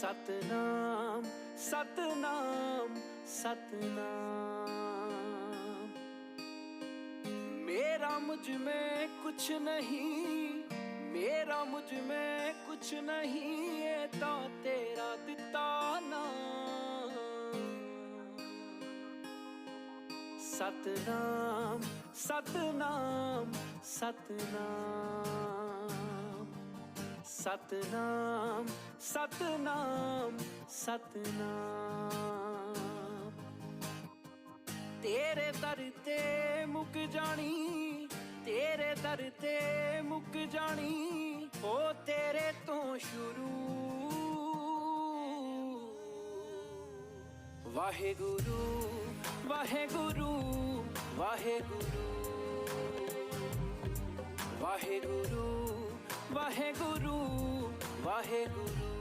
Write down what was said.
ਸਤਨਾਮ ਸਤਨਾਮ ਸਤਨਾਮ। ਮੇਰਾ ਮੁਝ ਮੈਂ ਕੁਛ ਨਹੀਂ, ਮੇਰਾ ਮੁਝ ਮੈਂ ਕੁਛ ਨਹੀਂ, ਏ ਤਾਂ ਤੇਰਾ ਦਿੱਤਾ ਨਾ ਸਤਨਾਮ ਸਤਨਾਮ ਸਤਨਾਮ। ਸਤਨਾਮ ਸਤਨਾਮ ਸਤਨਾਮ। ਤੇਰੇ ਦਰ ਤੇ ਮੁੱਕ ਜਾਣੀ, ਤੇਰੇ ਦਰ ਤੇ ਮੁੱਕ ਜਾਣੀ ਉਹ ਤੇਰੇ ਤੋਂ ਸ਼ੁਰੂ। ਵਾਹਿਗੁਰੂ ਵਾਹਿਗੁਰੂ ਵਾਹਿਗੁਰੂ। ਵਾਹਿਗੁਰੂ ਵਾਹਿਗੁਰੂ ਵਾਹਿਗੁਰੂ।